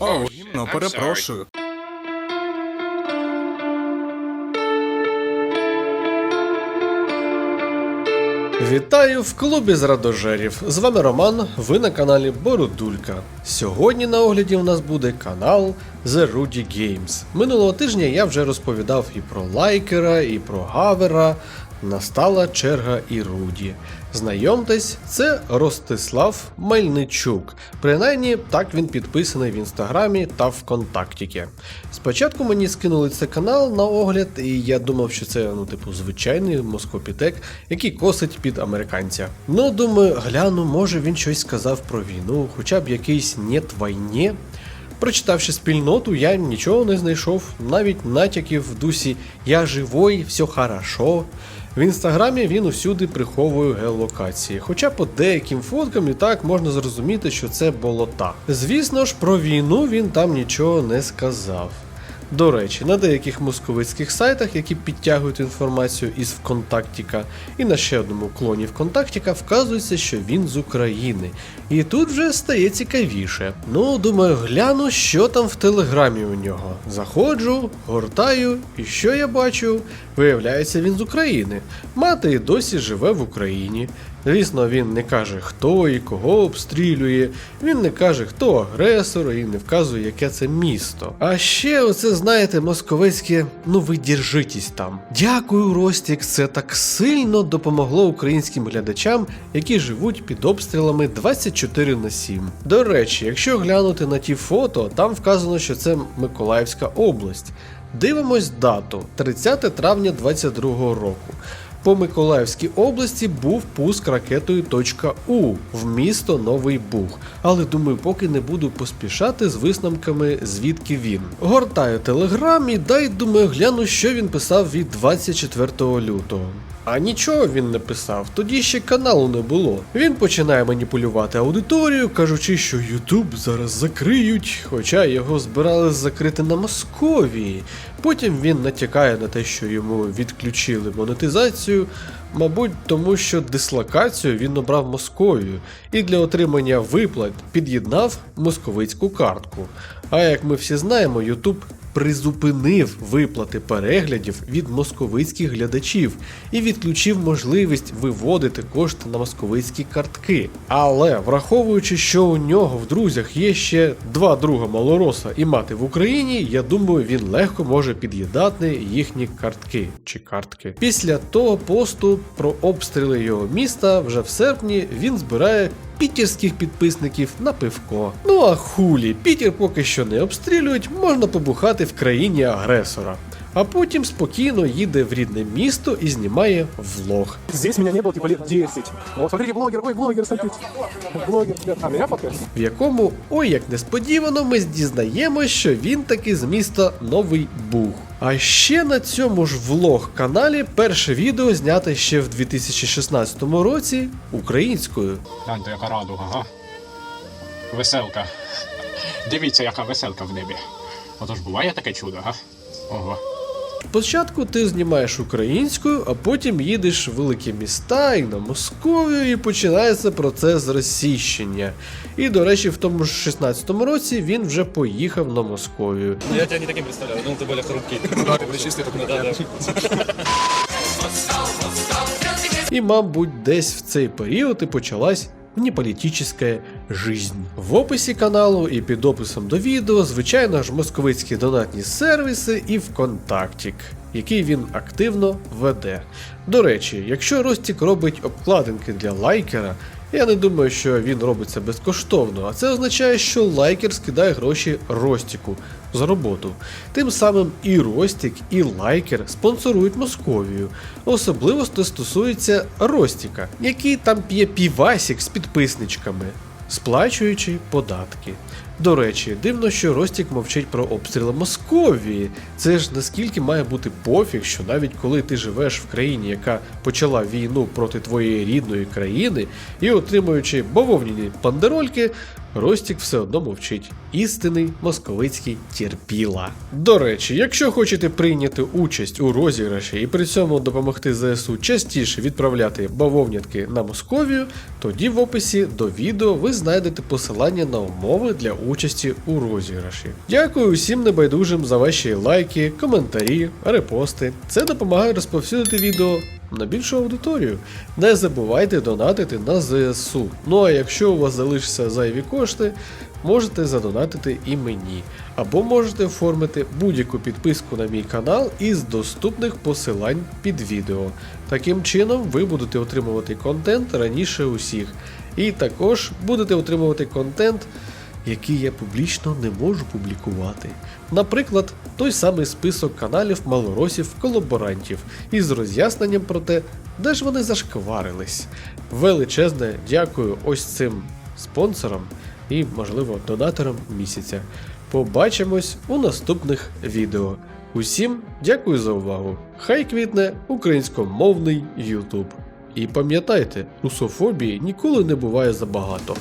О, гімно, перепрошую. Вітаю в клубі зрадожерів. З вами Роман. Ви на каналі Бородулька. Сьогодні на огляді у нас буде канал The Rudy Games. Минулого тижня я вже розповідав і про лайкера, і про гавера. Настала черга і Руді. Знайомтесь, це Ростислав Мельничук. Принаймні, так він підписаний в інстаграмі та ВКонтактіки. Спочатку мені скинули цей канал на огляд, і я думав, що це ну, типу, звичайний москопітек, який косить під американця. Ну, думаю, гляну, може він щось сказав про війну, хоча б якийсь «нет війні». Прочитавши спільноту, я нічого не знайшов, навіть натяків в дусі Я живой, все хорошо. В інстаграмі він усюди приховує геолокації, хоча по деяким фоткам і так можна зрозуміти, що це болота. Звісно ж, про війну він там нічого не сказав. До речі, на деяких московицьких сайтах, які підтягують інформацію із ВКонтактіка, і на ще одному клоні ВКонтактіка вказується, що він з України. І тут вже стає цікавіше. Ну, думаю, гляну, що там в телеграмі у нього. Заходжу, гортаю, і що я бачу? Виявляється, він з України. Мати і досі живе в Україні. Звісно, він не каже, хто і кого обстрілює, він не каже, хто агресор і не вказує, яке це місто. А ще оце, знаєте, московицьке, ну ви держитесь там. Дякую, Ростік, це так сильно допомогло українським глядачам, які живуть під обстрілами 24 на 7. До речі, якщо глянути на ті фото, там вказано, що це Миколаївська область. Дивимось дату 30 травня 2022 року. По Миколаївській області був пуск ракетою .У в місто Новий Буг. Але думаю, поки не буду поспішати з висновками, звідки він. Гортаю телеграм і дай думаю, гляну, що він писав від 24 лютого. А нічого він не писав, тоді ще каналу не було. Він починає маніпулювати аудиторію, кажучи, що Ютуб зараз закриють, хоча його збирали закрити на Московії. Потім він натякає на те, що йому відключили монетизацію, мабуть, тому що дислокацію він обрав Московію і для отримання виплат під'єднав московицьку картку. А як ми всі знаємо, Ютуб призупинив виплати переглядів від московицьких глядачів і відключив можливість виводити кошти на московицькі картки. Але враховуючи, що у нього в друзях є ще два друга малороса і мати в Україні, я думаю, він легко може під'їдати їхні картки чи картки. Після того посту про обстріли його міста вже в серпні він збирає пітерських підписників на пивко. Ну а хулі, Пітер поки що не обстрілюють, можна побухати в країні агресора. А потім спокійно їде в рідне місто і знімає влог. Здесь меня не было типа лет 10. Вот смотрите, блогер, ой, блогер, смотрите. Блогер. А в якому, ой як несподівано, ми дізнаємось, що він таки з міста Новий Буг. А ще на цьому ж влог каналі перше відео зняте ще в 2016 році українською. Гляньте, яка радуга, га? Веселка. Дивіться, яка веселка в небі. Отож буває таке чудо, га? Ого. Спочатку ти знімаєш українською, а потім їдеш в великі міста і на Московію, і починається процес розсіщення. І, до речі, в тому ж 16-му році він вже поїхав на Московію. Ну, я тебя не таким представляю, ну ты более хрупкий. Да, ты были чистый, только Да, да. І, мабуть, десь в цей період і почалась неполітична жизнь. В описі каналу і під описом до відео, звичайно ж, московицькі донатні сервіси і ВКонтактік, який він активно веде. До речі, якщо Ростік робить обкладинки для лайкера, я не думаю, що він робиться безкоштовно, а це означає, що лайкер скидає гроші Ростіку за роботу. Тим самим і Ростік, і лайкер спонсорують Московію. Особливо це стосується Ростіка, який там п'є півасік з підписничками, сплачуючи податки. До речі, дивно, що Ростік мовчить про обстріли Московії. Це ж наскільки має бути пофіг, що навіть коли ти живеш в країні, яка почала війну проти твоєї рідної країни, і отримуючи бавовняні пандерольки, Ростік все одно мовчить. Істинний московицький терпіла. До речі, якщо хочете прийняти участь у розіграші і при цьому допомогти ЗСУ частіше відправляти бавовнятки на Московію, тоді в описі до відео ви знайдете посилання на умови для участі у розіграші. Дякую усім небайдужим за ваші лайки, коментарі, репости. Це допомагає розповсюдити відео на більшу аудиторію. Не забувайте донатити на ЗСУ. Ну а якщо у вас залишаться зайві кошти, можете задонатити і мені. Або можете оформити будь-яку підписку на мій канал із доступних посилань під відео. Таким чином ви будете отримувати контент раніше усіх. І також будете отримувати контент, який я публічно не можу публікувати. Наприклад, той самий список каналів малоросів колаборантів із роз'ясненням про те, де ж вони зашкварились. Величезне дякую ось цим спонсорам і, можливо, донаторам місяця. Побачимось у наступних відео. Усім дякую за увагу. Хай квітне українськомовний YouTube. І пам'ятайте, русофобії ніколи не буває забагато.